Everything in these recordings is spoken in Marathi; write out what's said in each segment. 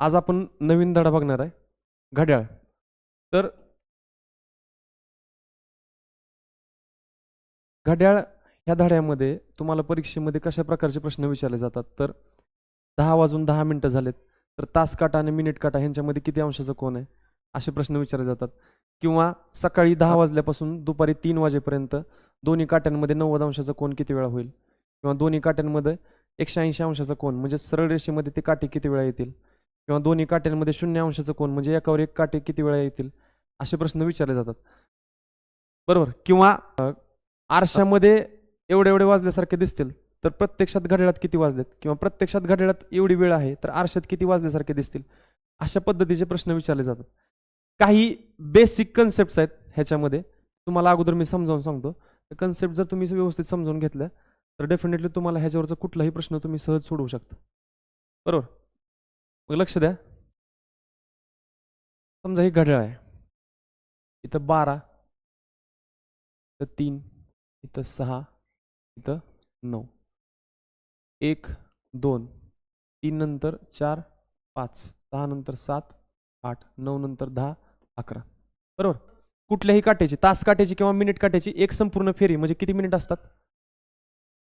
आज आपण नवीन धडा बघणार आहे. घड्याळ. तर घड्याळ ह्या धड्यामध्ये तुम्हाला परीक्षेमध्ये कशा प्रकारचे प्रश्न विचारले जातात? तर दहा वाजून दहा मिनटं झालेत. तर तास काटा आणि मिनिट काटा ह्यांच्यामध्ये किती अंशाचा कोण आहे? असे प्रश्न विचारले जातात. किंवा सकाळी दहा वाजल्यापासून दुपारी तीन वाजेपर्यंत दोन्ही काट्यांमध्ये नव्वद अंशाचा कोण किती वेळा होईल? किंवा दोन्ही काट्यांमध्ये एकशे ऐंशी अंशाचा कोण म्हणजे सरळ रेषेमध्ये ते काटे किती वेळा येतील? किंवा दोन्ही काट्यांमध्ये शून्य अंशाचं कोण म्हणजे एकावर एक काटे किती वेळा येतील? असे प्रश्न विचारले जातात. बरोबर? किंवा आरशामध्ये एवढे एवढे वाजल्यासारखे दिसतील तर प्रत्यक्षात घड्याळात किती वाजलेत? किंवा प्रत्यक्षात घड्याळात एवढी वेळ आहे तर आरशात किती वाजल्यासारखे दिसतील? अशा पद्धतीचे प्रश्न विचारले जातात. काही बेसिक कन्सेप्ट आहेत ह्याच्यामध्ये. तुम्हाला अगोदर मी समजावून सांगतो. कन्सेप्ट जर तुम्ही व्यवस्थित समजावून घेतल्या तर डेफिनेटली तुम्हाला ह्याच्यावरचा कुठलाही प्रश्न तुम्ही सहज सोडवू शकता. बरोबर? मग लक्ष द्या. समजा हे घड्याळ आहे. इथं बारा इथं तीन इथं सहा इथं नऊ. एक दोन तीन नंतर चार पाच सहा नंतर सात आठ नऊ नंतर दहा अकरा. बरोबर? कुठल्याही काट्याची तास काट्याची किंवा मिनिट काट्याची एक संपूर्ण फेरी म्हणजे किती मिनिट असतात?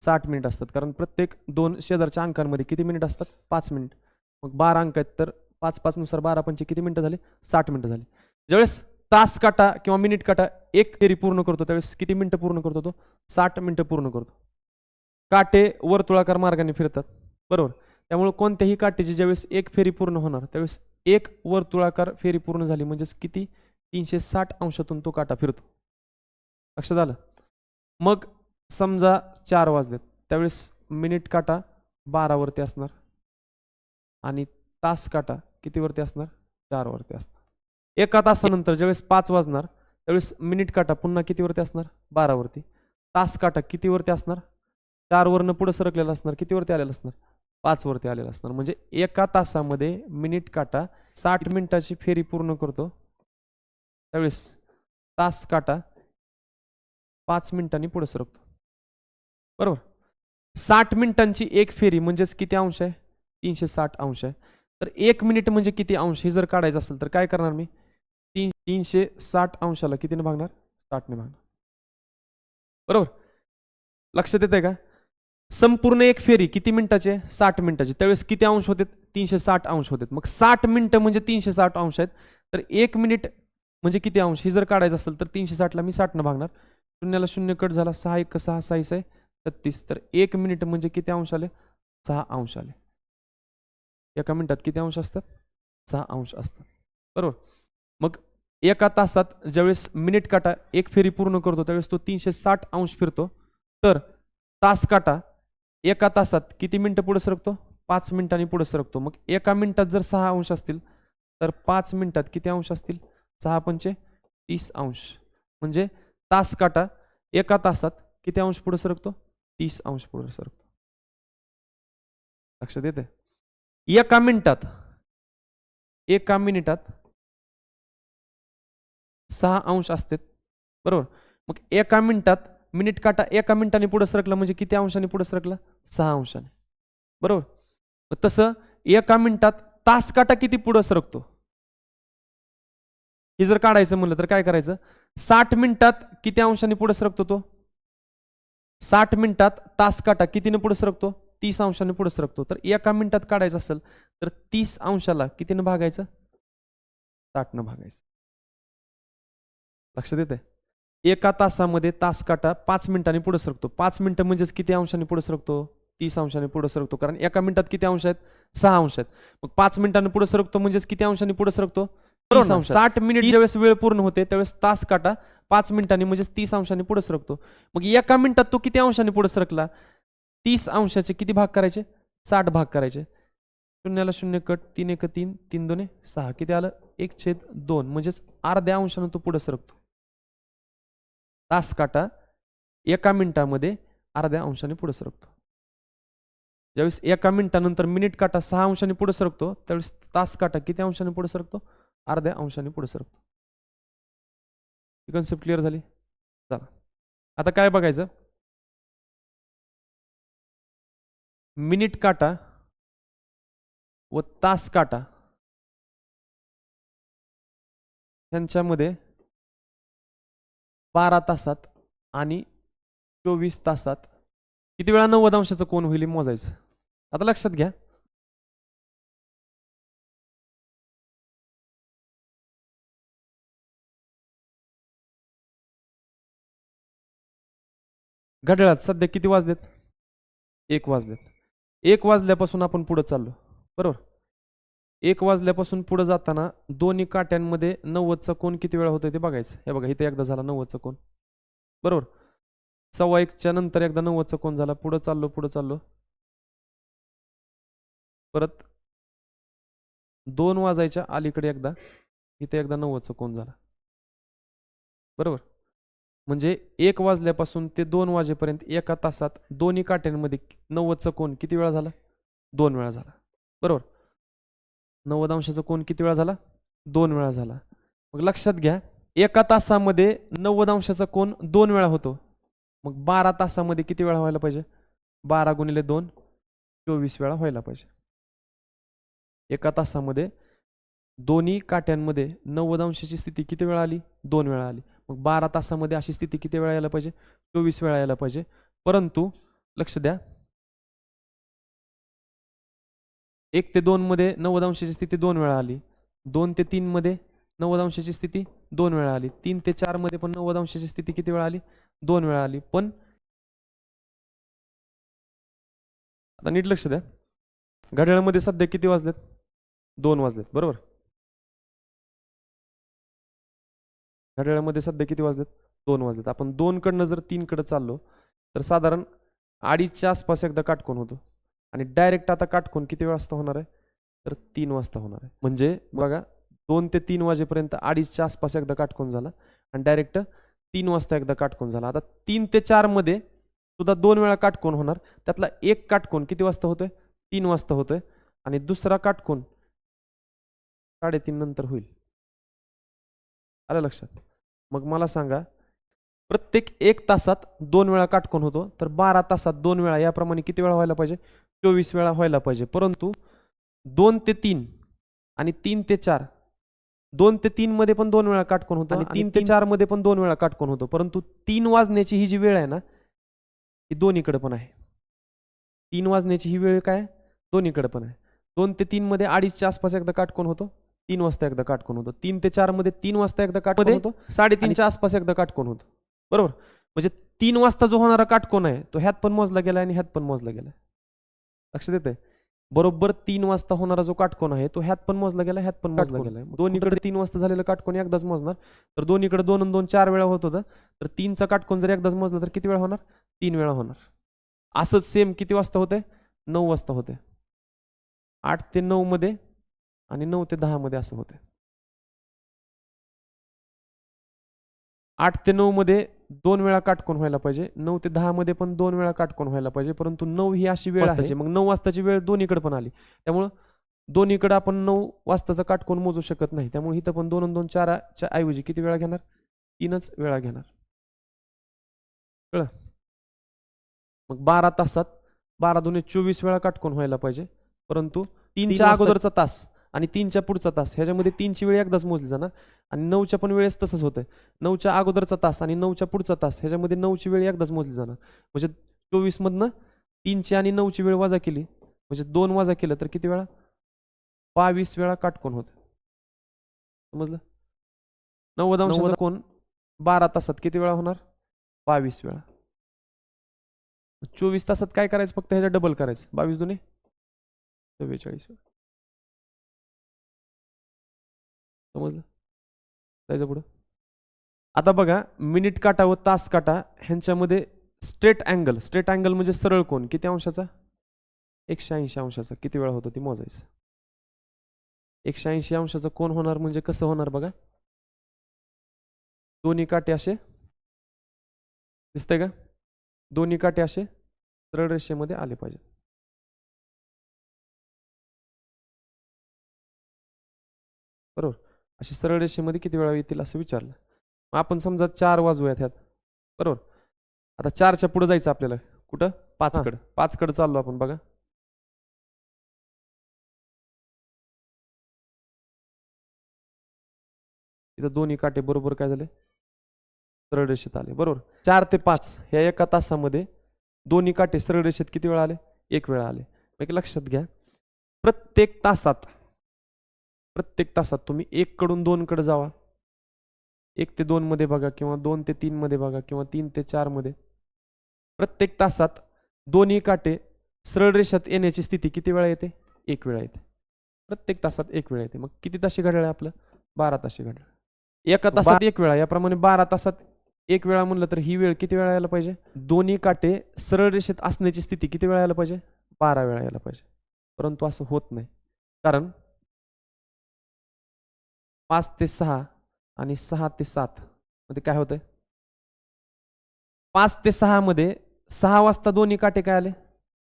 साठ मिनिट असतात. कारण प्रत्येक दोन शेजारच्या अंकांमध्ये किती मिनिट असतात? पाच मिनिट. मग बारा अंक आहेत तर पाच पाचनुसार बारा पंचे किती मिनटं झाले? साठ मिनटं झाले. ज्यावेळेस तास काटा किंवा मिनिट काटा एक फेरी पूर्ण करतो त्यावेळेस किती मिनटं पूर्ण करतो तो? साठ मिनटं पूर्ण करतो. काटे वर्तुळाकार मार्गाने फिरतात. बरोबर? त्यामुळे कोणत्याही काटेची ज्यावेळेस एक फेरी पूर्ण होणार त्यावेळेस एक वर्तुळाकार फेरी पूर्ण झाली म्हणजेच किती? तीनशे साठ अंशातून तो काटा फिरतो. लक्षात आलं? मग समजा चार वाजलेत त्यावेळेस मिनिट काटा बारावरती असणार. आणि तास काटा. कितीवरती असणार? चारवरती असणार. एका तासानंतर ज्यावेळेस पाच वाजणार त्यावेळेस मिनिट काटा पुन्हा कितीवरती असणार? बारावरती तास काटा कितीवरती असणार? चारवरनं पुढं सरकलेला असणार कितीवरती आलेला असणार? पाचवरती आलेला असणार. म्हणजे एका तासामध्ये मिनिट काटा साठ मिनिटाची फेरी पूर्ण करतो. त्यावेळेस तास काटा पाच मिनिटांनी पुढे सरकतो. बरोबर? साठ मिनिटांची एक फेरी म्हणजेच किती अंश आहे? तीनशे साठ अंश आहे तर एक मिनिट म्हणजे किती अंश हे जर काढायचं असेल तर काय करणार मी तीन तीनशे साठ अंशाला कितीने भागणार साठने भागणार बरोबर लक्षात येते का संपूर्ण एक फेरी किती मिनिटाची आहे साठ मिनिटाची त्यावेळेस किती अंश होते तीनशे साठ अंश होते मग साठ मिनिटं म्हणजे तीनशे साठ अंश आहेत तर एक मिनिट म्हणजे किती अंश हे जर काढायचं असेल तर तीनशे साठला मी साठनं भागणार शून्याला शून्य कट झाला सहा एक सहा साईस आहे छत्तीस तर एक मिनिट म्हणजे किती अंश आले सहा अंश आले एका मिनिटात किती अंश असतात? सहा अंश असतात. बरोबर? मग एका तासात ज्यावेळेस मिनिट काटा एक फेरी पूर्ण करतो त्यावेळेस तो तीनशे साठ अंश फिरतो. तर तास काटा एका तासात किती मिनिटं पुढे सरकतो? पाच मिनिटांनी पुढे सरकतो. मग एका मिनिटात जर सहा अंश असतील तर पाच मिनिटात किती अंश असतील? सहा पंचे तीस अंश. म्हणजे तास काटा एका तासात किती अंश पुढे सरकतो? तीस अंश पुढे सरकतो. लक्षात येते एका मिनिटात एका मिनिटात सहा अंश असतात. बरोबर? मग एका मिनिटात मिनिट काटा एका मिनिटाने पुढे सरकला म्हणजे किती अंशाने पुढे सरकला? सहा अंशाने. बरोबर? तसं एका मिनिटात तास काटा किती पुढे सरकतो? हे जर काढायचं म्हणलं तर काय करायचं? साठ मिनिटात किती अंशाने पुढे सरकतो तो? साठ मिनिटात तास काटा कितीने पुढे सरकतो? तीस अंशाने पुढे सरकतो. तर एका मिनिटात काढायचं असेल तर तीस अंशाला कितीनं भागायचं? साठनं भागायचं. लक्षात येते एका तासामध्ये तास काटा पाच मिनिटांनी पुढे सरकतो. पाच मिनिटं म्हणजेच किती अंशाने पुढे सरकतो? तीस अंशाने पुढे सरकतो. कारण एका मिनिटात किती अंश आहेत? सहा अंश आहेत. मग पाच मिनिटांनी पुढे सरकतो म्हणजेच किती अंशाने पुढे सरकतो? साठ मिनिट ज्यावेळेस वेळ पूर्ण होते त्यावेळेस तास काटा पाच मिनिटांनी म्हणजेच तीस अंशाने पुढे सरकतो. मग एका मिनिटात तो किती अंशाने पुढे सरकला? तीस अंशाचे किती भाग करायचे? साठ भाग करायचे. शून्याला शून्य कट तीन एक तीन तीन दोन सहा. किती आलं? एक छेद दोन. म्हणजेच अर्ध्या अंशानं तो पुढे सरकतो. तास काटा एका मिनिटामध्ये अर्ध्या अंशाने पुढे सरकतो. ज्यावेळेस एका मिनिटानंतर मिनिट काटा सहा अंशाने पुढे सरकतो त्यावेळेस तास काटा किती अंशाने पुढे सरकतो? अर्ध्या अंशाने पुढे सरकतो. ही कन्सेप्ट क्लिअर झाली? चला. आता काय बघायचं? मिनिट काटा व तास काटा ह्यांच्यामध्ये बारा तासात आणि चोवीस तासात किती वेळा नव्वद अंशाचं कोण होईल मोजायचं? आता लक्षात घ्या. घड्याळात सध्या किती वाजलेत? एक वाजलेत. एक वाजल्यापासून आपण पुढं चाललो बरोबर? एक वाजल्यापासून पुढे जाताना दोन्ही काट्यांमध्ये नव्वदचा कोण किती वेळा होतोय ते बघायचं. हे बघा इथे एकदा झाला नव्वदचा कोण बरोबर? सव्वा एकच्या नंतर एकदा नव्वदचा कोण झाला. पुढं चाललो पुढं चाललो. परत दोन वाजायच्या अलीकडे एकदा. इथे एकदा नव्वदचा कोण झाला. बरोबर? म्हणजे एक वाजल्यापासून ते दोन वाजेपर्यंत एका तासात दोन्ही काट्यांमध्ये नव्वदचा कोण किती वेळा झाला? दोन वेळा झाला. बरोबर? नव्वद अंशाचा कोण किती वेळा झाला? दोन वेळा झाला. मग लक्षात घ्या एका तासामध्ये नव्वद अंशाचा कोण दोन वेळा होतो? मग बारा तासामध्ये किती वेळा व्हायला पाहिजे? बारा गुणिले दोन चोवीस वेळा व्हायला पाहिजे. एका तासामध्ये दोन्ही काट्यांमध्ये नव्वद अंशाची स्थिती किती वेळा आली? दोन वेळा आली. मग बारा तासामध्ये अशी स्थिती किती वेळा यायला पाहिजे? चोवीस वेळा यायला पाहिजे. परंतु लक्ष द्या. एक ते दोनमध्ये नव्वद अंशाची स्थिती दोन वेळा आली. दोन ते तीनमध्ये नव्वद अंशाची स्थिती दोन वेळा आली. तीन ते चारमध्ये पण नव्वद अंशाची स्थिती किती वेळा आली? दोन वेळा आली. पण आता नीट लक्ष द्या. घड्याळामध्ये सध्या किती वाजलेत? दोन वाजलेत. बरोबर? घड्याळामध्ये सध्या किती वाजलेत? दोन वाजलेत. आपण दोन कडनं जर तीन कडे चाललो तर साधारण अडीचच्या आसपास एकदा काटकोन होतो. आणि डायरेक्ट आता काटकोन किती वाजता होणार आहे? तर तीन वाजता होणार आहे. म्हणजे बघा दोन ते तीन वाजेपर्यंत अडीचच्या आसपास एकदा काटकोन झाला आणि डायरेक्ट तीन वाजता एकदा काटकोन झाला. आता तीन ते चारमध्ये सुद्धा दोन वेळा काटकोन होणार. त्यातला एक काटकोन किती वाजता होतोय? तीन वाजता होतोय. आणि दुसरा काटकोन साडेतीन नंतर होईल. आलं लक्षात? मग मला सांगा प्रत्येक एक तासात दोन वेळा काटकोन होतो तर बारा तासात दोन वेळा याप्रमाणे किती वेळा व्हायला पाहिजे? चोवीस वेळा व्हायला पाहिजे. परंतु दोन ते तीन आणि तीन ते चार दोन ते तीन मध्ये पण दोन वेळा काटकोन होतो आणि तीन ते चारमध्ये पण दोन वेळा काटकोन होतो. परंतु तीन वाजण्याची ही जी वेळ आहे ना ही दोन्हीकडे पण आहे. तीन वाजण्याची ही वेळ काय? दोन्हीकडे पण आहे. दोन ते तीन मध्ये अडीचच्या आसपास एकदा काटकोन होतो. तीन वाजता एकदा काटकोन होतो. तीन ते चारमध्ये तीन वाजता एकदा काटकोन होतो साडेतीनच्या आसपास एकदा काटकोन होतो. बरोबर? म्हणजे तीन वाजता जो होणारा काटकोन आहे तो ह्यात पण मोजला गेला आणि ह्यात पण मोजला गेला लक्षात येते बरोबर तीन वाजता होणारा जो काटकोन आहे तो ह्यात पण मोजला गेला ह्यात पण मोजला गेला दोन्हीकडे तीन वाजता झालेलं काटकोन एकदाच मोजणार. तर दोन्हीकडे दोन आणि दोन चार वेळा होत होतं. तर तीनचा काटकोन जर एकदाच मोजला तर किती वेळा होणार? तीन वेळा होणार. असंच सेम किती वाजता होते नऊ वाजता होते आठ ते नऊ मध्ये आणि नऊ ते दहा मध्ये असं होते आठ ते नऊ मध्ये दोन वेळा काटकोन व्हायला पाहिजे. नऊ ते दहा मध्ये पण दोन वेळा काटकोन व्हायला पाहिजे. परंतु नऊ ही अशी वेळ आहे. मग नऊ वाजताची वेळ दोन्हीकडे पण आली. त्यामुळं दोन्हीकडे आपण नऊ वाजताचा काटकोन मोजू शकत नाही. त्यामुळे इथं पण दोन दोन चाराच्या ऐवजी किती वेळा घेणार? तीनच वेळा घेणार. कळलं? मग बारा तासात बारा दोन्ही चोवीस वेळा काटकोन व्हायला पाहिजे. परंतु तीनच्या अगोदरचा तास. आणि तीनच्या पुढचा तास ह्याच्यामध्ये तीनची वेळ एकदाच मोजली जाणार. आणि नऊच्या पण वेळेस तसंच होतंय. नऊच्या अगोदरचा तास आणि नऊच्या पुढचा तास ह्याच्यामध्ये नऊची वेळ एकदाच मोजली जाणार. म्हणजे चोवीस मधनं तीनची आणि नऊची वेळ वजा केली. म्हणजे दोन वजा केलं तर किती वेळा? बावीस वेळा काटकोन होत समजलं? नव्वद अंशाचा कोण? बारा तासात किती वेळा होणार? बावीस वेळा. चोवीस तासात काय करायचं? फक्त ह्याच्या डबल करायचं. बावीस दोन्ही चव्वेचाळीस वेळा. समजलं? जायचं पुढं आता बघा मिनिट काटा व तास काटा ह्यांच्यामध्ये स्ट्रेट अँगल स्ट्रेट अँगल म्हणजे सरळ कोण किती अंशाचा? एकशे ऐंशी अंशाचा. किती वेळा होतं ती मोजायचं? एकशे ऐंशी अंशाचा कोण होणार म्हणजे कसं होणार बघा? दोन्ही काटे असे? दिसतंय का? दोन्ही काटे असे? सरळ रेषेमध्ये आले पाहिजेत. बरोबर? असे सरळ रेषेमध्ये किती वेळा येतील असं विचारलं. मग आपण समजा चार वाजूयात ह्यात. बरोबर? आता चारच्या पुढे जायचं आपल्याला. कुठं? पाचकडं. पाचकडं चाललो आपण बघा. इथं दोन्ही काटे बरोबर काय झाले? सरळ रेषेत आले. बरोबर? चार ते पाच ह्या एका तासामध्ये दोन्ही काटे सरळ रेषेत किती वेळा आले? एक वेळा आले. एक लक्षात घ्या. प्रत्येक तासात प्रत्येक तासात तुम्ही एक कडून दोन कडे जावा. एक ते दोन मध्ये बघा किंवा दोन ते तीन मध्ये बघा किंवा तीन ते चारमध्ये. प्रत्येक तासात दोन्ही काटे सरळ रेषात येण्याची स्थिती किती वेळा येते? एक वेळा येते. प्रत्येक तासात एक वेळा येते. मग किती ताशी घड्याळ आहे आपलं? बारा ताशी घड्याळ. एका तासात एक वेळा याप्रमाणे बारा तासात एक वेळा म्हणलं तर ही वेळ किती वेळा यायला पाहिजे? दोन्ही काटे सरळ रेषेत असण्याची स्थिती किती वेळा यायला पाहिजे? बारा वेळा यायला पाहिजे. परंतु असं होत नाही. कारण पाच ते सहा आणि सहा ते सात मध्ये काय होतंय? पाच ते सहा मध्ये सहा वाजता दोन्ही काटे काय आले?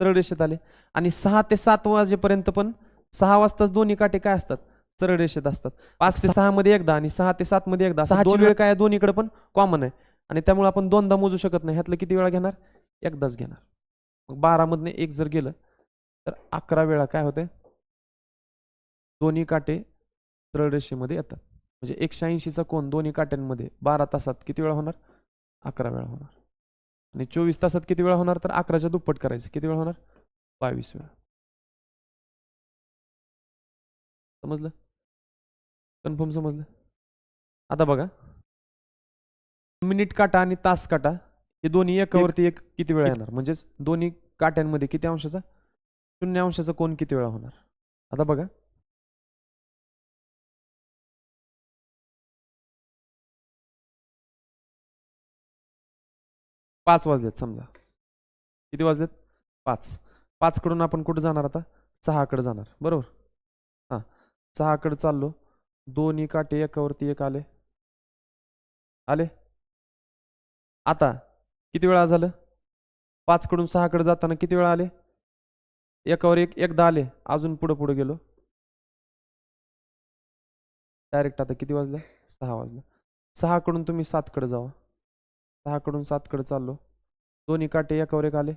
सरळ रेषेत आले. आणि सहा ते सात वाजेपर्यंत पण सहा वाजताच दोन्ही काटे काय असतात? सरळ रेषेत असतात. पाच ते सहा मध्ये एकदा आणि सहा ते सात मध्ये एकदा. सहा वेळ काय आहे दोन्हीकडे पण कॉमन आहे. आणि त्यामुळे आपण दोनदा मोजू शकत नाही. ह्यातलं किती वेळा घेणार? एकदाच घेणार. मग बारा मधनं एक जर गेलं तर अकरा वेळा काय होते दोन्ही काटे सरळ रेषेमध्ये येतात. म्हणजे एकशे ऐंशीचा कोण दोन्ही काट्यांमध्ये बारा तासात किती वेळा होणार? अकरा वेळा होणार. आणि चोवीस तासात किती वेळा होणार? तर अकराच्या दुप्पट करायचं. किती वेळा होणार? बावीस वेळा. समजलं? कन्फर्म समजलं? आता बघा. मिनिट काटा आणि तास काटा हे दोन्ही एकावरती एक किती वेळा येणार? म्हणजेच दोन्ही काट्यांमध्ये किती अंशाचा? शून्य अंशाचा कोण किती वेळा होणार? आता बघा. पाच वाजलेत समजा. किती वाजलेत? पाच. पाचकडून आपण कुठं जाणार आता? सहाकडे जाणार. बरोबर? हां. सहाकडे चाललो. दोन्ही काटे एकावरती एक आले. आले? आता? किती वेळा झालं? पाचकडून सहाकडे जाताना किती वेळा आले? एकावर एक एकदा आले. अजून पुढं पुढे गेलो. डायरेक्ट आता किती वाजलं? सहा वाजलं. सहाकडून तुम्ही सातकडे जावा. दहाकडून सातकडे चाललो. दोन्ही काटे एकावर एक आले.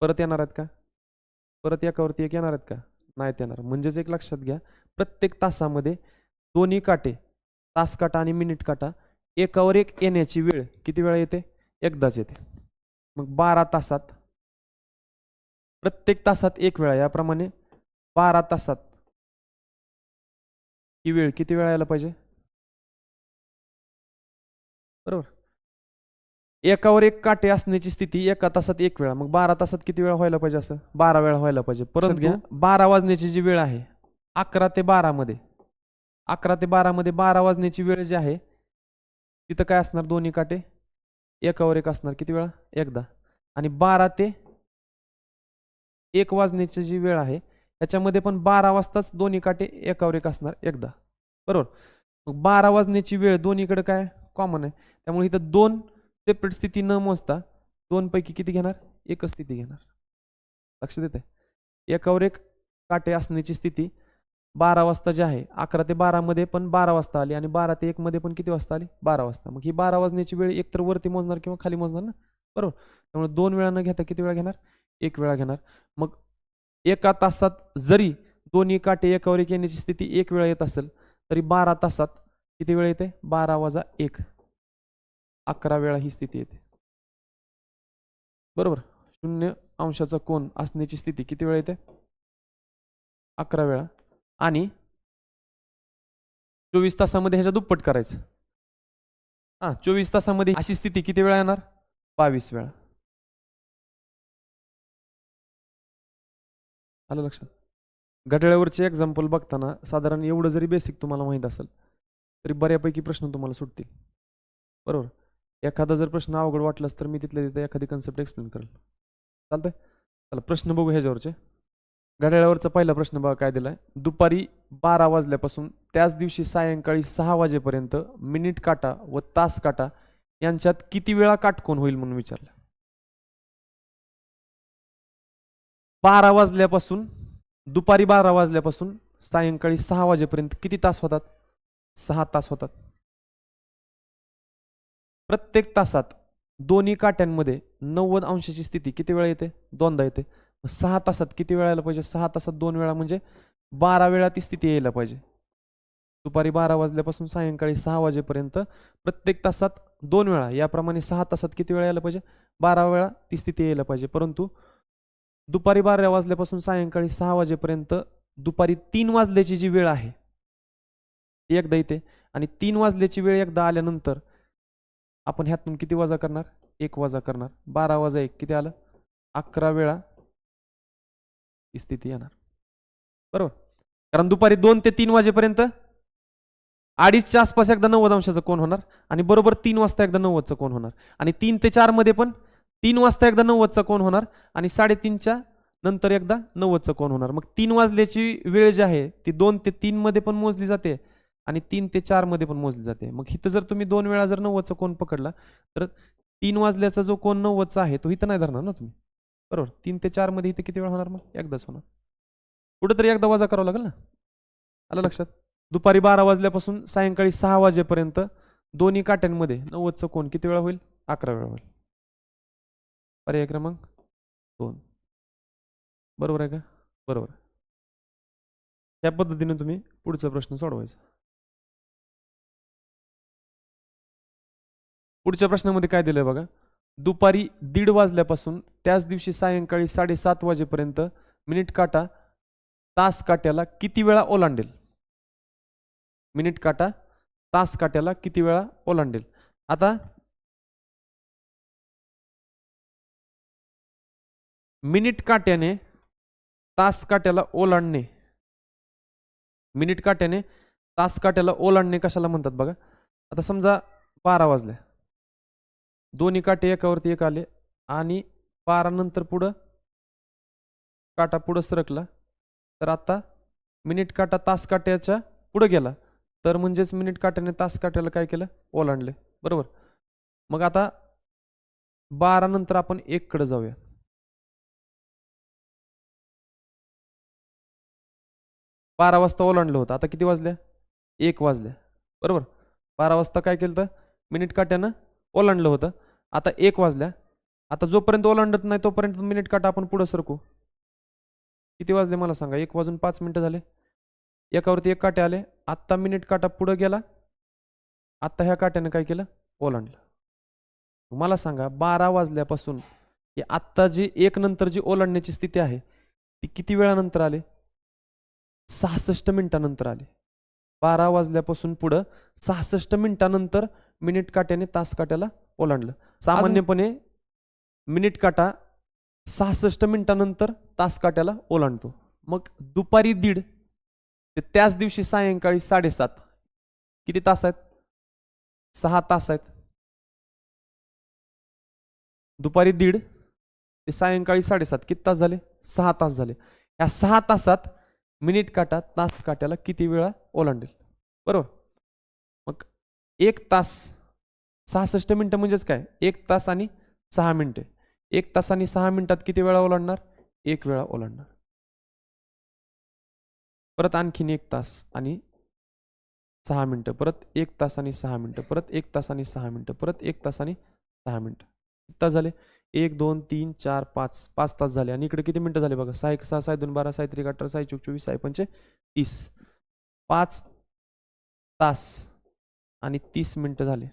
परत येणार आहेत का? परत एकावरती एक येणार आहेत का? नाहीत येणार. म्हणजेच एक लक्षात घ्या प्रत्येक तासामध्ये दोन्ही काटे तास काटा आणि मिनिट काटा एकावर एक येण्याची वेळ किती वेळा येते? एकदाच येते. मग बारा तासात प्रत्येक तासात एक वेळा. याप्रमाणे बारा तासात ही वेळ किती वेळा यायला पाहिजे? बरोबर? एकावर एक काटे असण्याची स्थिती एका तासात एक वेळा. मग बारा तासात किती वेळा व्हायला पाहिजे असं? बारा वेळा व्हायला पाहिजे. परत घ्या. बारा वाजण्याची जी वेळ आहे अकरा ते बारा मध्ये अकरा ते बारा मध्ये बारा वाजण्याची वेळ जी आहे तिथं काय असणार? दोन्ही काटे? एकावर एक असणार. किती वेळा? एकदा. आणि बारा ते एक वाजण्याची जी वेळ आहे त्याच्यामध्ये पण बारा वाजताच दोन्ही काटे एकावर एक असणार. एकदा. बरोबर? मग बारा वाजण्याची वेळ दोन्हीकडे काय? कॉमन आहे. त्यामुळे इथं दोन सेपरेट स्थिती न मोजता दोनपैकी किती घेणार? एकच स्थिती घेणार. लक्ष देते एकावर एक काटे असण्याची स्थिती बारा वाजता जी आहे अकरा ते बारामध्ये पण बारा वाजता आली आणि बारा ते एकमध्ये पण किती वाजता आली? बारा वाजता. मग ही बारा वाजण्याची वेळ एकतर वरती मोजणार किंवा खाली मोजणार ना? बरोबर. त्यामुळे दोन वेळा न घेता किती वेळा घेणार? एक वेळा घेणार. मग एका तासात जरी दोन्ही काटे एकावर एक येण्याची स्थिती एक वेळा येत असेल तरी बारा तासात किती वेळ येते? बारा वाजा एक. अकरा वेळा ही स्थिती येते. बरोबर? शून्य अंशाचा कोण असण्याची स्थिती किती वेळा येते? अकरा वेळा. आणि चोवीस तासामध्ये ह्याच्या दुप्पट करायचं. हां चोवीस तासामध्ये अशी स्थिती किती वेळा येणार? बावीस वेळा. आलं लक्षात? घड्याळावरचे एक्झाम्पल बघताना साधारण एवढं जरी बेसिक तुम्हाला माहीत असेल तरी बऱ्यापैकी प्रश्न तुम्हाला सुटतील. बरोबर? एखादा जर प्रश्न अवघड वाटलास तर मी तिथल्या तिथं एखादी कन्सेप्ट एक्सप्लेन करेल. चालतंय? चला प्रश्न बघू ह्याच्यावरचे. घड्याळावरचा पहिला प्रश्न बघा काय दिलाय. दुपारी बारा वाजल्यापासून त्याच दिवशी सायंकाळी सहा वाजेपर्यंत मिनिट काटा व तास काटा यांच्यात किती वेळा काटकोन होईल म्हणून विचारलं? बारा वाजल्यापासून दुपारी बारा वाजल्यापासून सायंकाळी सहा वाजेपर्यंत किती तास होतात? सहा तास होतात. प्रत्येक तासात दोन्ही काट्यांमध्ये नव्वद अंशाची स्थिती किती वेळा येते? दोनदा येते. मग सहा तासात किती वेळा यायला पाहिजे? सहा तासात दोन वेळा म्हणजे बारा वेळा ती स्थिती यायला पाहिजे. दुपारी बारा वाजल्यापासून सायंकाळी सहा वाजेपर्यंत प्रत्येक तासात दोन वेळा याप्रमाणे सहा तासात किती वेळा यायला पाहिजे? बारा वेळा ती स्थिती यायला पाहिजे. परंतु दुपारी बारा वाजल्यापासून सायंकाळी सहा वाजेपर्यंत दुपारी तीन वाजल्याची जी वेळ आहे ती एकदा येते. आणि तीन वाजल्याची वेळ एकदा आल्यानंतर आपण ह्यातून किती वजा करणार? एक वजा करणार. बारा वाजा एक किती आलं? अकरा वेळा ही स्थिती येणार. बरोबर? कारण दुपारी दोन ते तीन वाजेपर्यंत अडीचच्या आसपास एकदा नव्वद अंशाचं कोण होणार? आणि बरोबर तीन वाजता एकदा नव्वदचं कोण होणार? आणि तीन ते चारमध्ये पण तीन वाजता एकदा नव्वदचा कोण होणार? आणि साडेतीनच्या नंतर एकदा नव्वदचा कोण होणार? मग तीन वाजल्याची वेळ जी आहे ती दोन ते तीनमध्ये पण मोजली जाते. आणि तीन ते चारमध्ये पण मोजली जाते. मग इथं जर तुम्ही दोन वेळा जर नव्वदचा कोण पकडला तर तीन वाजल्याचा जो कोण नव्वदचा आहे तो इथं नाही धरणार ना तुम्ही. बरोबर? तीन ते चारमध्ये इथं इथे किती वेळ होणार मग? एकदाच होणार. कुठंतरी एकदा वजा करावं लागेल ना? आलं लक्षात? दुपारी बारा वाजल्यापासून सायंकाळी सहा वाजेपर्यंत दोन्ही काट्यांमध्ये नव्वदचं कोण किती वेळा होईल? अकरा वेळा होईल. पर्याय क्रमांक दोन. बरोबर आहे का? बरोबर. त्या पद्धतीने तुम्ही पुढचा प्रश्न सोडवायचा. पुढच्या प्रश्नामध्ये काय दिलं बघा? दुपारी दीड वाजल्यापासून त्याच दिवशी सायंकाळी साडेसात वाजेपर्यंत मिनिट काटा तास काट्याला किती वेळा ओलांडेल? मिनिट काटा तास काट्याला किती वेळा ओलांडेल? आता मिनिट काट्याने तास काट्याला ओलांडणे. मिनिट काट्याने तास काट्याला ओलांडणे कशाला म्हणतात बघा? आता समजा बारा वाजल्या दोन्ही काटे एकावरती एक आले आणि बारानंतर पुढं काटा पुढं सरकला. तर आता मिनिट काटा तास काट्याच्या पुढं गेला. तर म्हणजेच मिनिट काट्याने तास काट्याला काय केलं? ओलांडले. बरोबर? मग आता बारा नंतर आपण एक कडे जाऊया. बारा वाजता ओलांडलं होतं. आता किती वाजल्या? एक वाजल्या. बरोबर? बारा वाजता काय केलं तर मिनिट काट्यानं ओलांडलं होतं. आता एक वाजल्या. आता जोपर्यंत ओलांडत नाही तोपर्यंत मिनिट काटा आपण पुढं सरकू. किती वाजले मला सांगा? एक वाजून पाच मिनटं झाले. एकावरती एक काटे आले. आत्ता मिनिट काटा पुढं गेला. आत्ता ह्या काट्यानं काय केलं? ओलांडलं. मला सांगा बारा वाजल्यापासून की आत्ता जी एक नंतर जी ओलांडण्याची स्थिती आहे ती किती वेळानंतर आले? सहासष्ट मिनिटानंतर आले. बारा वाजल्यापासून पुढं सहासष्ट मिनिटानंतर मिनिट काट्याने तास काट्याला ओलांडलं. सामान्यपणे मिनिट काटा सहासष्ट मिनिटानंतर तास काट्याला ओलांडतो. मग दुपारी दीड ते त्याच दिवशी सायंकाळी साडेसात किती तास आहेत? सहा तास आहेत. दुपारी दीड ते सायंकाळी साडेसात किती तास झाले? सहा तास झाले. या सहा तासात मिनिट काटा तास काट्याला किती वेळा ओलांडेल? बरोबर? एक तास सहासष्ट मिनटं म्हणजेच काय? एक तास आणि सहा मिनटे. एक तास आणि सहा मिनिटात किती वेळा ओलांडणार? एक वेळा ओलांडणार. परत आणखीन एक तास आणि सहा मिनटं. परत एक तास आणि सहा मिनटं. परत एक तास आणि सहा मिनटं. परत एक तास आणि सहा मिनटं. किती तास झाले? एक दोन तीन चार पाच. पाच तास झाले. आणि इकडे किती मिनटं झाले बघा? सहा एक सहा सहा दोन बारा सहा त्रिक अठरा सहा चोक चोवीस सहा पंचे तीस. पाच तास. आणि तीस मिनटं झाले.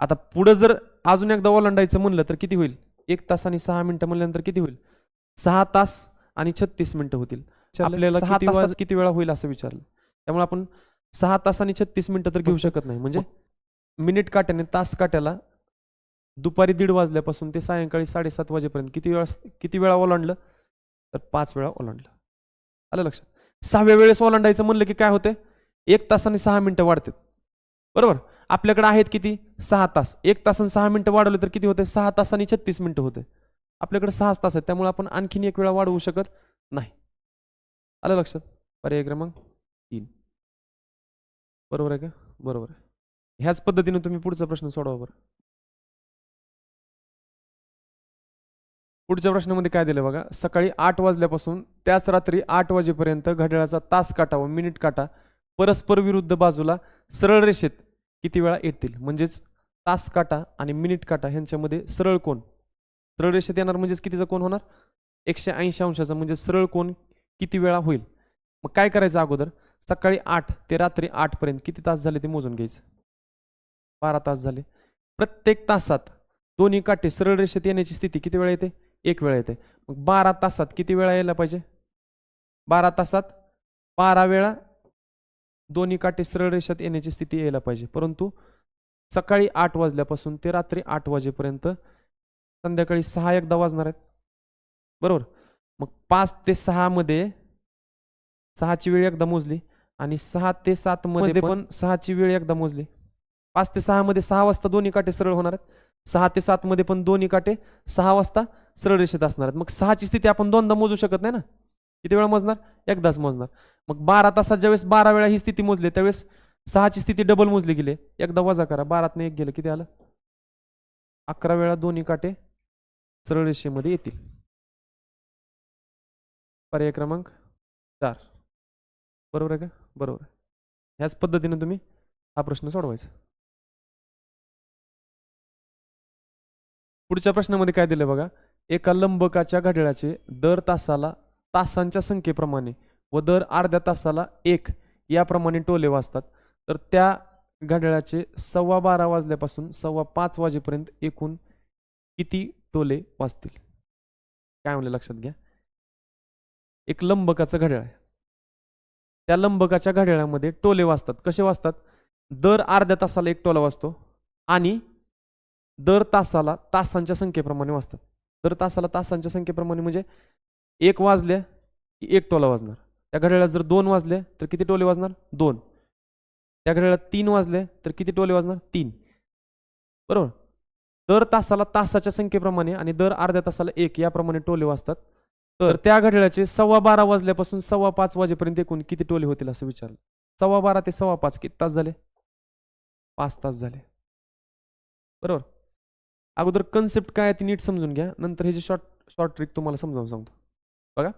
आता पुढं जर अजून एकदा ओलांडायचं म्हणलं तर किती होईल? एक तास आणि सहा मिनिटं म्हणल्यानंतर किती होईल? सहा तास आणि छत्तीस मिनिटं होतील. आपल्याला सहा किती तासात वाज- किती वेळा होईल असं विचारलं. त्यामुळे आपण सहा तास आणि छत्तीस मिनिटं तर घेऊ. शकत नाही. म्हणजे मिनिट काट्याने तास काट्याला दुपारी दीड वाजल्यापासून ते सायंकाळी साडेसात वाजेपर्यंत किती वेळा किती वेळा ओलांडलं? तर पाच वेळा ओलांडलं. आलं लक्षात? सहाव्या वेळेस ओलांडायचं म्हणलं की काय होते एक तासाने सहा मिनटं वाढतात. बरोबर? आपल्याकडे आहेत किती? सहा तास. एक तासाने सहा मिनटं वाढवले तर किती होते? सहा तासांनी छत्तीस मिनटं होते. आपल्याकडे सहा तास आहेत. त्यामुळे आपण आणखीन एक वेळा वाढवू शकत नाही. आलं लक्षात? पर्याय क्रमांक तीन. बरोबर आहे का? बरोबर आहे. ह्याच पद्धतीने तुम्ही पुढचा प्रश्न सोडवा बरं. पुढच्या प्रश्नामध्ये काय दिलं बघा? सकाळी आठ वाजल्यापासून त्याच रात्री आठ वाजेपर्यंत घड्याळाचा तास काटा व मिनिट काटा परस्पर विरुद्ध बाजूला सरळ रेषेत किती वेळा येतील? म्हणजेच तास काटा आणि मिनिट काटा ह्यांच्यामध्ये सरळ कोण सरळ रेषेत येणार म्हणजेच कितीचा कोण होणार? एकशे ऐंशी अंशाचा म्हणजे सरळ कोण किती वेळा होईल? मग काय करायचं अगोदर? सकाळी आठ ते रात्री आठपर्यंत किती तास झाले ते मोजून घ्यायचं. बारा तास झाले. प्रत्येक तासात दोन्ही काटे सरळ रेषेत येण्याची स्थिती किती वेळा येते? एक वेळा येते. मग बारा तासात किती वेळा यायला पाहिजे? बारा तासात बारा वेळा दोन्ही काटे सरळ रेषेत येण्याची स्थिती यायला पाहिजे. परंतु सकाळी आठ वाजल्यापासून ते रात्री आठ वाजेपर्यंत संध्याकाळी सहा एकदा वाजणार आहेत. बरोबर? मग पाच ते सहा मध्ये सहाची वेळ एकदा मोजली आणि सहा ते सात मध्ये पण सहाची वेळ एकदा मोजली. पाच ते सहा मध्ये सहा वाजता दोन्ही काटे सरळ होणार आहेत. सहा ते सात मध्ये पण दोन्ही काटे सहा वाजता सरळ रेषेत असणार आहेत. मग सहाची स्थिती आपण दोनदा मोजू शकत नाही ना? किती वेळा मोजणार? एकदाच मोजणार. मग बारा तासात ज्यावेळेस बारा वेळा ही स्थिती मोजली त्यावेळेस सहाची स्थिती डबल मोजली गेली. एकदा वजा करा. बारातनं एक गेलं. किती आलं? अकरा वेळा दोन्ही काटे सरळ रेषेमध्ये येतील. पर्याय क्रमांक चार. बरोबर आहे का? बरोबर आहे. ह्याच पद्धतीनं तुम्ही हा प्रश्न सोडवायचा. पुढच्या प्रश्नामध्ये काय दिलं बघा? एका लंबकाच्या घड्याळाचे दर तासाला तासांच्या संख्येप्रमाणे व दर अर्ध्या तासाला एक याप्रमाणे टोले वाजतात. तर त्या घड्याळाचे सव्वा बारा वाजल्यापासून सव्वा पाच वाजेपर्यंत एकूण किती टोले वाजतील? काय म्हणले लक्षात घ्या. एक लंबकाचं घड्याळ आहे. त्या लंबकाच्या घड्याळामध्ये टोले वाजतात. कसे वाजतात? दर अर्ध्या तासाला एक टोला वाजतो आणि दर तासाला तासांच्या संख्येप्रमाणे वाजतात. दर तासाला तासांच्या संख्येप्रमाणे म्हणजे एक वाजले की एक टोला वाजणार. त्या घड्याळात जर दोन वाजले तर किती टोले वाजणार? दोन. त्या घड्याळात तीन वाजले तर किती टोले वाजणार? तीन. बरोबर? दर तासाला तासाच्या संख्येप्रमाणे आणि दर अर्ध्या तासाला एक याप्रमाणे टोले वाजतात. तर त्या घड्याळाचे सव्वा बारा वाजल्यापासून सव्वा पाच वाजेपर्यंत एकूण किती टोले होतील असं विचारलं. सव्वा बारा ते सव्वा पाच किती तास झाले? पाच तास झाले. बरोबर? अगोदर कन्सेप्ट काय आहे ती नीट समजून घ्या. नंतर हे जे शॉर्ट शॉर्ट ट्रिक तुम्हाला समजावून सांगतो. बघा.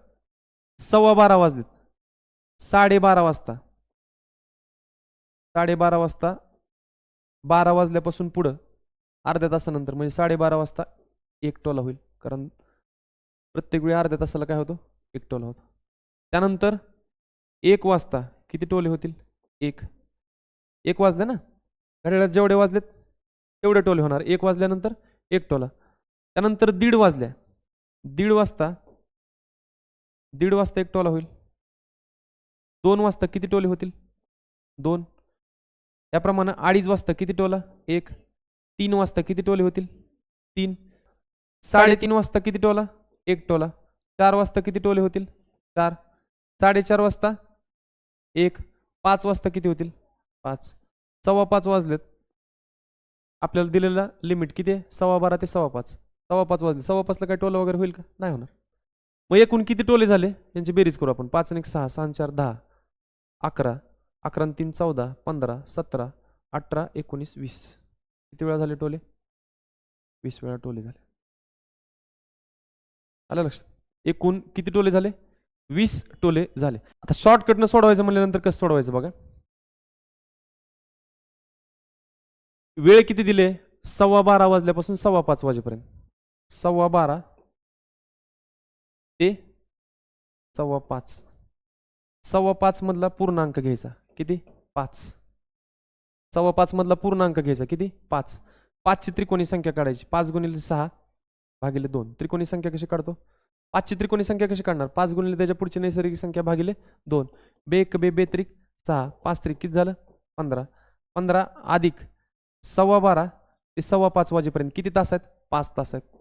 सव्वा बारा वाजलेत. साडेबारा वाजता. साडेबारा वाजता बारा वाजल्यापासून पुढं अर्ध्या तासानंतर म्हणजे साडेबारा वाजता एक टोला होईल. कारण प्रत्येक वेळी अर्ध्या तासाला काय होतो? एक टोला होतो. त्यानंतर एक वाजता किती टोले होतील? एक. एक वाजले ना? घड्याळात जेवढे वाजलेत तेवढे टोले होणार. एक वाजल्यानंतर एक टोला. त्यानंतर दीड वाजल्या. दीड वाजता दीड वाजता एक टोला होईल. दोन वाजता किती टोले होतील? दोन. त्याप्रमाणे अडीच वाजता किती टोला? एक. तीन वाजता किती टोले होतील? तीन. साडेतीन वाजता किती टोला? एक टोला. चार वाजता किती टोले होतील? चार. साडेचार वाजता? एक. पाच वाजता किती होतील? पाच. सव्वा पाच वाजलेत. आपल्याला दिलेला लिमिट किती आहे? सव्वा बारा ते सव्वा पाच. सव्वा पाच वाजले. सव्वा पाचला काय टोला वगैरे होईल का? नाही होणार. मग एकूण किती टोले झाले? यांची बेरीज करू आपण. पाच आणि एक सहा सहा चार दहा. अकरा. अकरा आणि तीन चौदा. पंधरा सतरा अठरा एकोणीस वीस. किती वेळा झाले टोले? वीस वेळा टोले झाले. आलं लक्षात? एकूण किती टोले झाले? वीस टोले झाले. आता शॉर्टकटनं सोडवायचं म्हणल्यानंतर कसं सोडवायचं बघा? वेळ किती दिले? सव्वा बारा वाजल्यापासून सव्वा पाच वाजेपर्यंत. सव्वा बारा ते सव्वा पाच. सव्वा पाच मधला पूर्णांक घ्यायचा. किती? पाच. सव्वा पाच मधला पूर्णांक घ्यायचा. किती? पाच. पाचची त्रिकोणी संख्या काढायची. पाच गुणिले सहा भागिले दोन. त्रिकोणी संख्या कशी काढतो? पाचची त्रिकोणी संख्या कशी काढणार? पाच गुणिले त्याच्या पुढची नैसर्गिक संख्या भागिले दोन. बे एक बे बेत्रिक सहा. पाच त्रिक किती झालं? पंधरा. पंधरा अधिक सव्वा बारा ते सव्वा पाच वाजेपर्यंत किती तास आहेत? पाच तास आहेत.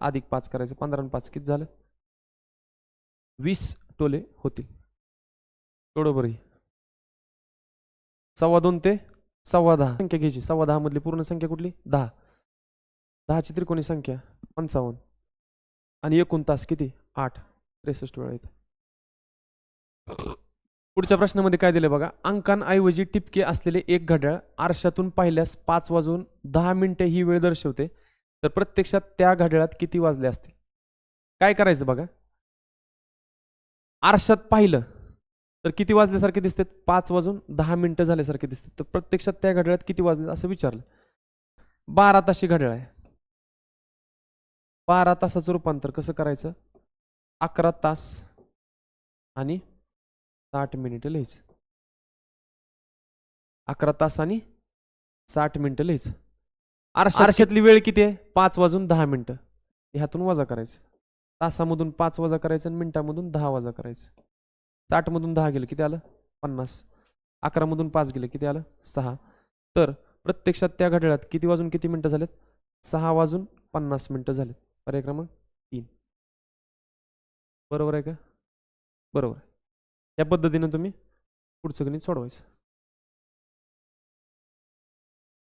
अधिक पाच करायचं. पंधरा आणि पाच किती झालं? वीस टोले होतील. तेवढं सव्वा दोन ते सव्वा दहा. संख्या घ्यायची. सव्वा दहा मधली पूर्ण संख्या कुठली? दहा. दहाची त्रिकोणी संख्या पंचावन्न. आणि एकूण तास किती? आठ. त्रेसष्ट वेळा येते. पुढच्या प्रश्नामध्ये काय दिलं बघा? अंकांऐवजी टिपके असलेले एक घड्याळ आरशातून पाहिल्यास पाच वाजून दहा मिनिटे ही वेळ दर्शवते. तर प्रत्यक्षात त्या घड्याळात किती वाजले असतील? काय करायचं बघा? आरशात पाहिलं तर किती वाजल्यासारखे दिसतात? पाच वाजून दहा मिनिटं झाल्यासारखे दिसतात. तर प्रत्यक्षात त्या घड्याळात किती वाजले असं विचारलं. बारा ताशी घड्याळ आहे. बारा तासाचं रूपांतर कसं करायचं? अकरा तास आणि साठ मिनिटं लिहायचं. अकरा तास आणि साठ मिनिटं लिहायचं. आरशातली वेळ किती आहे? पाच वाजून दहा मिनिटं. ह्यातून वजा करायचं. तासामधून पाच वजा करायचं आणि मिनिटामधून दहा वजा करायचं. साठमधून दहा गेलं किती आलं? पन्नास. अकरामधून पाच गेलं किती आलं? सहा. तर प्रत्यक्षात त्या घड्याळात किती वाजून किती मिनटं झालेत? सहा वाजून पन्नास मिनटं झालेत. पर्याय क्रमांक तीन. बरोबर आहे का? बरोबर आहे. या पद्धतीनं तुम्ही पुढचं गणित सोडवायचं.